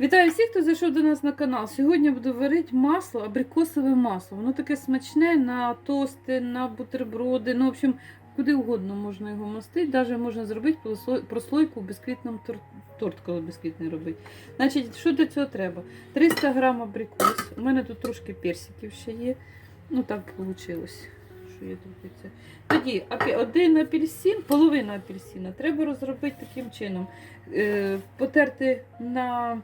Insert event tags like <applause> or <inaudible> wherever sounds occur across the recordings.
Вітаю всіх, хто зайшов до нас на канал. Сьогодні буду варити масло, абрикосове масло. Воно таке смачне на тости, на бутерброди. Ну, в общем, куди угодно можна його мастити. Навіть можна зробити прослойку в бісквітному торт, торт коли бісквітний робить. Значить, що для цього треба? 300 грам абрикос. У мене тут трошки персиків ще є. Ну так вийшло. Я це? Тоді один апельсин, половина апельсина треба розробити таким чином. Е, потерти на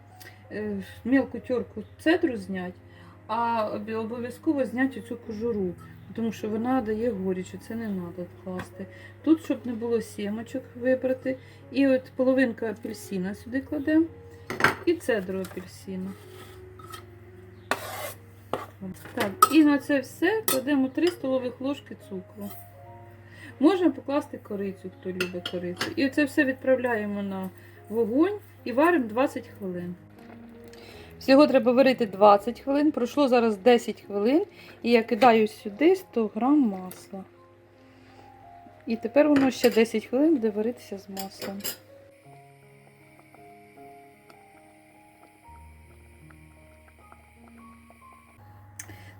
е, мелку терку цедру зняти, а обов'язково зняти оцю кожуру, тому що вона дає горіч, це не треба класти. Тут, щоб не було сімочок вибрати. І от половинка апельсина сюди кладемо і цедру апельсина. Так, і на це все кладемо 3 столових ложки цукру. Можна покласти корицю, хто любить корицю. І це все відправляємо на вогонь і варимо 20 хвилин. Всього треба варити 20 хвилин, пройшло зараз 10 хвилин, і я кидаю сюди 100 грам масла. І тепер воно ще 10 хвилин буде варитися з маслом.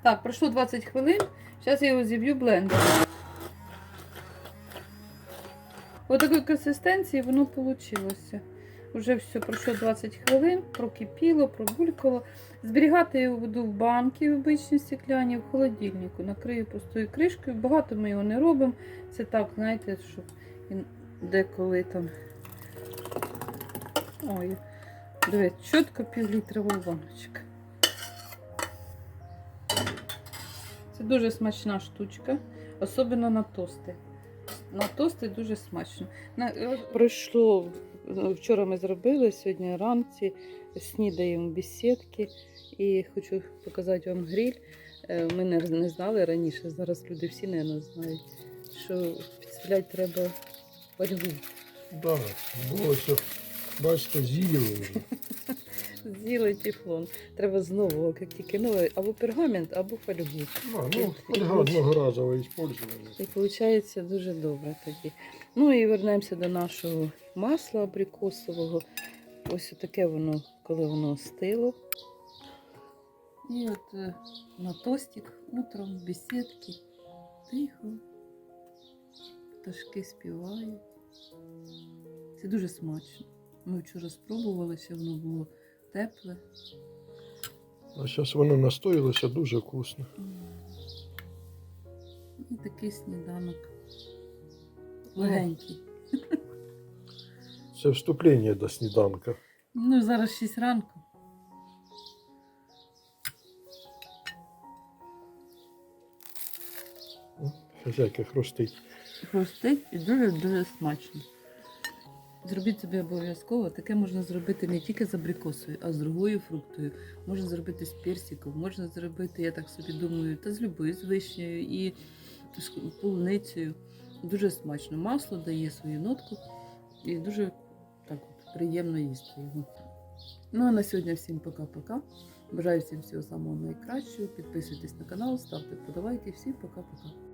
Так, пройшло 20 хвилин. Зараз я його зіб'ю блендером. Ось такої консистенції воно вийшло. Уже все пройшло 20 хвилин, прокипіло, пробулькало. Зберігати його буду в банки в обичній стекляні, в холодильнику. Накрию пустою кришкою. Багато ми його не робимо. Це так, знаєте, щоб деколи там. Ой, дивіться, чітко півлітрова баночка. Це дуже смачна штучка, особливо на тости. На тости дуже смачно. На, е, пройшло е, вчора ми зробили, сьогодні ранці снідаємо бесідки. І хочу показати вам гриль. Е, Ми не, не знали раніше, зараз люди всі не знають, що підставляти треба фольгу. Да, було все. Бачите, з'їли. <laughs> З'їли тефлон. Треба знову, як тільки нове, або пергамент, або фольгу. А, ну, фольга одноразово использовали. І виходить дуже добре тоді. Ну і вернемося до нашого масла абрикосового. Ось таке воно, коли воно остило. І от е, на тостик утром в бесідки тихо. Пташки співають. Це дуже смачно. Ми вчора спробували, ще воно було тепле. А зараз воно настоїлося дуже вкусно. І такий сніданок. Легенький. Це вступлення до сніданка. Ну, зараз 6 ранку. Хазяйка хрустить. Хрустить і дуже-дуже смачно. Зробіть собі обов'язково. Таке можна зробити не тільки з абрикосою, а з другою фруктою. Можна зробити з персиком, можна зробити, я так собі думаю, та з любою, з вишнею і з полуницею. Дуже смачно. Масло дає свою нотку і дуже так от, приємно їсти його. Ну а на сьогодні всім пока-пока. Бажаю всім всього самого найкращого. Підписуйтесь на канал, ставте вподобайки. Всім пока-пока.